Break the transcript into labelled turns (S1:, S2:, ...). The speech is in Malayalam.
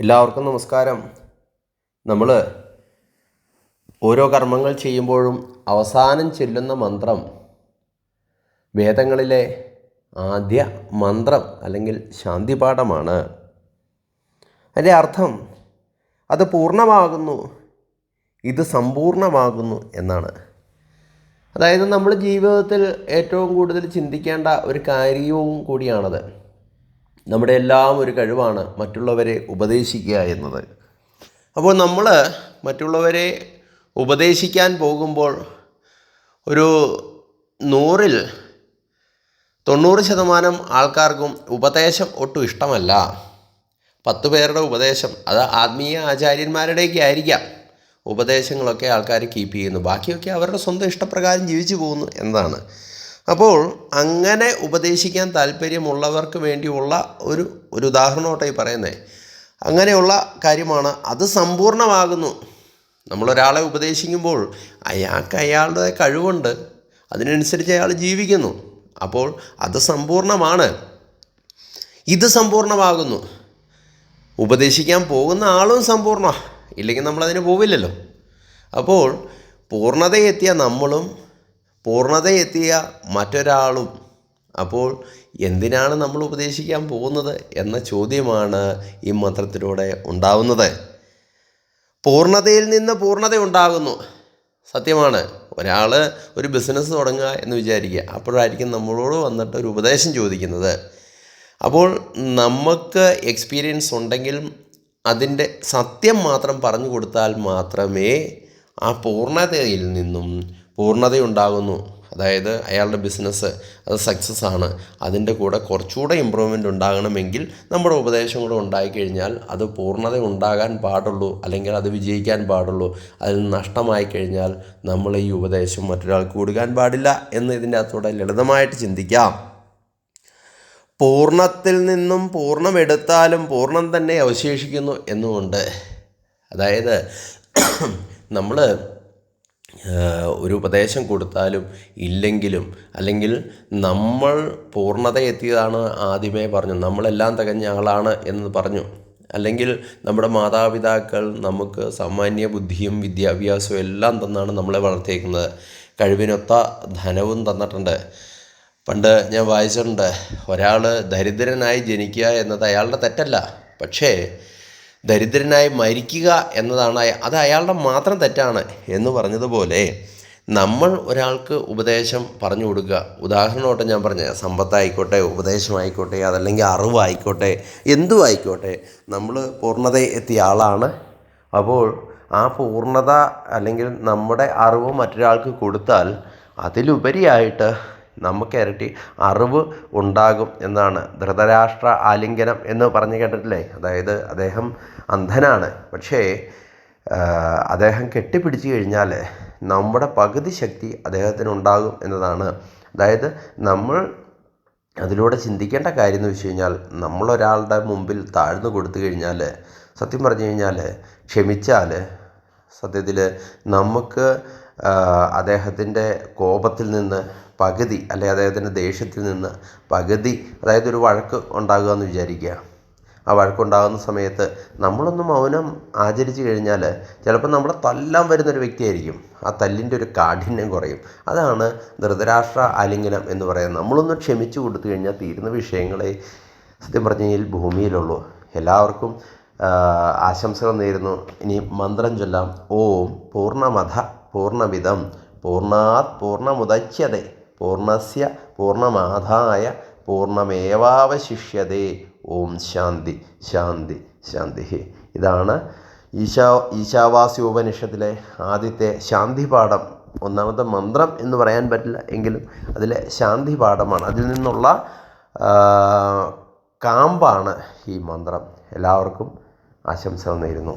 S1: എല്ലാവർക്കും നമസ്കാരം. നമ്മൾ ഓരോ കർമ്മങ്ങൾ ചെയ്യുമ്പോഴും അവസാനം ചെല്ലുന്ന മന്ത്രം വേദങ്ങളിലെ ആദ്യ മന്ത്രം അല്ലെങ്കിൽ ശാന്തിപാഠമാണ്. അതിന്റെ അർത്ഥം അത് പൂർണമാകുന്നു ഇത് സമ്പൂർണമാകുന്നു എന്നാണ്. അതായത് നമ്മൾ ജീവിതത്തിൽ ഏറ്റവും കൂടുതൽ ചിന്തിക്കേണ്ട ഒരു കാര്യവും കൂടിയാണത്. നമ്മുടെ എല്ലാം ഒരു കഴിവാണ് മറ്റുള്ളവരെ ഉപദേശിക്കുക എന്നത്. അപ്പോൾ നമ്മൾ മറ്റുള്ളവരെ ഉപദേശിക്കാൻ പോകുമ്പോൾ ഒരു നൂറിൽ തൊണ്ണൂറ് ശതമാനം ആൾക്കാർക്കും ഉപദേശം ഒട്ടും ഇഷ്ടമല്ല. പത്ത് പേരുടെ ഉപദേശം അത് ആത്മീയ ആചാര്യന്മാരുടെയൊക്കെ ആയിരിക്കാം. ഉപദേശങ്ങളൊക്കെ ആൾക്കാർ കീപ്പ് ചെയ്യുന്നു. ബാക്കിയൊക്കെ അവരുടെ സ്വന്തം ഇഷ്ടപ്രകാരം ജീവിച്ചു പോകുന്നു എന്നതാണ്. അപ്പോൾ അങ്ങനെ ഉപദേശിക്കാൻ താല്പര്യമുള്ളവർക്ക് വേണ്ടിയുള്ള ഒരു ഒരു ഉദാഹരണമായിട്ടായി പറയുന്നത് അങ്ങനെയുള്ള കാര്യമാണ്. അത് സമ്പൂർണമാകുന്നു നമ്മളൊരാളെ ഉപദേശിക്കുമ്പോൾ അയാൾക്ക് അയാളുടെ കഴിവുണ്ട്. അതിനനുസരിച്ച് അയാൾ ജീവിക്കുന്നു. അപ്പോൾ അത് സമ്പൂർണമാണ് ഇത് സമ്പൂർണമാകുന്നു ഉപദേശിക്കാൻ പോകുന്ന ആളും സമ്പൂർണ ഇല്ലെങ്കിൽ നമ്മളതിന് പോവില്ലല്ലോ. അപ്പോൾ പൂർണതയെത്തിയ നമ്മളും പൂർണതയെത്തിയ മറ്റൊരാളും അപ്പോൾ എന്തിനാണ് നമ്മൾ ഉപദേശിക്കാൻ പോകുന്നത് എന്ന ചോദ്യമാണ് ഈ മന്ത്രത്തിലൂടെ ഉണ്ടാവുന്നത്. പൂർണതയിൽ നിന്ന് പൂർണത ഉണ്ടാകുന്നു. സത്യമാണ്. ഒരാൾ ഒരു ബിസിനസ് തുടങ്ങുക എന്ന് വിചാരിക്കുക. അപ്പോഴായിരിക്കും നമ്മളോട് വന്നിട്ട് ഒരു ഉപദേശം ചോദിക്കുന്നത്. അപ്പോൾ നമുക്ക് എക്സ്പീരിയൻസ് ഉണ്ടെങ്കിലും അതിന്റെ സത്യം മാത്രം പറഞ്ഞു കൊടുത്താൽ മാത്രമേ ആ പൂർണതയിൽ നിന്നും പൂർണതയുണ്ടാകുന്നു. അതായത് അയാളുടെ ബിസിനസ് അത് സക്സസ് ആണ്. അതിന്റെ കൂടെ കുറച്ചുകൂടെ ഇമ്പ്രൂവ്മെന്റ് ഉണ്ടാകണമെങ്കിൽ നമ്മുടെ ഉപദേശം കൂടെ ഉണ്ടായിക്കഴിഞ്ഞാൽ അത് പൂർണത ഉണ്ടാകാൻ പാടുള്ളൂ അല്ലെങ്കിൽ അത് വിജയിക്കാൻ പാടുള്ളൂ. അതിൽ നഷ്ടമായി കഴിഞ്ഞാൽ നമ്മൾ ഈ ഉപദേശം മറ്റൊരാൾക്ക് കൊടുക്കാൻ പാടില്ല എന്ന് ഇതിന്റെ അകത്തൂടെ ലളിതമായിട്ട് ചിന്തിക്കാം. പൂർണത്തിൽ നിന്നും പൂർണമെടുത്താലും പൂർണം തന്നെ അവശേഷിക്കുന്നു എന്നുകൊണ്ട് അതായത് നമ്മൾ ഒരു ഉപദേശം കൊടുത്താലും ഇല്ലെങ്കിലും അല്ലെങ്കിൽ നമ്മൾ പൂർണത എത്തിയതാണ് ആദ്യമേ പറഞ്ഞു നമ്മളെല്ലാം തികഞ്ഞ ആളാണ് എന്ന് പറഞ്ഞു. അല്ലെങ്കിൽ നമ്മുടെ മാതാപിതാക്കൾ നമുക്ക് സാമാന്യ ബുദ്ധിയും വിദ്യാഭ്യാസവും എല്ലാം തന്നാണ് നമ്മളെ വളർത്തിയേക്കുന്നത്. കഴിവിനൊത്ത ധനവും തന്നിട്ടുണ്ട്. പണ്ട് ഞാൻ വായിച്ചിട്ടുണ്ട് ഒരാൾ ദരിദ്രനായി ജനിക്കുക എന്നത് അയാളുടെ തെറ്റല്ല. പക്ഷേ ദരിദ്രനായി മരിക്കുക എന്നതാണ് അത് അയാളുടെ മാത്രം തെറ്റാണ് എന്ന് പറഞ്ഞതുപോലെ നമ്മൾ ഒരാൾക്ക് ഉപദേശം പറഞ്ഞു കൊടുക്കുക. ഉദാഹരണമായിട്ട് ഞാൻ പറഞ്ഞ സമ്പത്തായിക്കോട്ടെ ഉപദേശമായിക്കോട്ടെ അതല്ലെങ്കിൽ അറിവായിക്കോട്ടെ എന്തും ആയിക്കോട്ടെ നമ്മൾ പൂർണത എത്തിയ ആളാണ്. അപ്പോൾ ആ പൂർണത അല്ലെങ്കിൽ നമ്മുടെ അറിവ് മറ്റൊരാൾക്ക് കൊടുത്താൽ അതിലുപരിയായിട്ട് നമുക്ക് ഇരട്ടി അറിവ് ഉണ്ടാകും എന്നാണ്. ധൃതരാഷ്ട്ര ആലിംഗനം എന്ന് പറഞ്ഞു കേട്ടിട്ടില്ലേ? അതായത് അദ്ദേഹം അന്ധനാണ്. പക്ഷേ അദ്ദേഹം കെട്ടിപ്പിടിച്ചു കഴിഞ്ഞാൽ നമ്മുടെ പകുതി ശക്തി അദ്ദേഹത്തിന് ഉണ്ടാകും എന്നതാണ്. അതായത് നമ്മൾ അതിലൂടെ ചിന്തിക്കേണ്ട കാര്യം എന്ന് വെച്ച് കഴിഞ്ഞാൽ നമ്മളൊരാളുടെ മുമ്പിൽ താഴ്ന്നു കൊടുത്തു കഴിഞ്ഞാൽ സത്യം പറഞ്ഞു കഴിഞ്ഞാൽ ക്ഷമിച്ചാൽ സത്യത്തിൽ നമുക്ക് അദ്ദേഹത്തിന്റെ കോപത്തിൽ നിന്ന് പകുതി അല്ലെ അദ്ദേഹത്തിന്റെ ദേഷ്യത്തിൽ നിന്ന് പകുതി അതായത് ഒരു വഴക്ക് ഉണ്ടാകുക എന്ന് വിചാരിക്കുക. ആ വഴക്കുണ്ടാകുന്ന സമയത്ത് നമ്മളൊന്ന് മൗനം ആചരിച്ചു കഴിഞ്ഞാൽ ചിലപ്പോൾ നമ്മളെ തല്ലാൻ വരുന്നൊരു വ്യക്തിയായിരിക്കും. ആ തല്ലിന്റെ ഒരു കാഠിന്യം കുറയും. അതാണ് ധൃതരാഷ്ട്ര ആലിംഗനം എന്ന് പറയുന്നത്. നമ്മളൊന്ന് ക്ഷമിച്ചു കൊടുത്തു കഴിഞ്ഞാൽ തീരുന്ന വിഷയങ്ങളെ സത്യം പറഞ്ഞു കഴിഞ്ഞാൽ ഭൂമിയിലുള്ളൂ. എല്ലാവർക്കും ആശംസകൾ നേരുന്നു. ഇനി മന്ത്രം ചൊല്ലാം. ഓം പൂർണമധ പൂർണവിധം പൂർണാത് പൂർണമുദച്യതേ പൂർണസ്യ പൂർണമാധായ പൂർണമേവാവശിഷ്യതേ. ഓം ശാന്തി ശാന്തി ശാന്തി. ഇതാണ് ഈശാ ഈശാവാസി ഉപനിഷത്തിലെ ആദ്യത്തെ ശാന്തി പാഠം ഒന്നാമത്തെ മന്ത്രം എന്ന് പറയാൻ പറ്റില്ല എങ്കിലും അതിലെ ശാന്തി പാഠമാണ് അതിൽ നിന്നുള്ള കാമ്പാണ് ഈ മന്ത്രം. എല്ലാവർക്കും ആശംസ നേരുന്നു.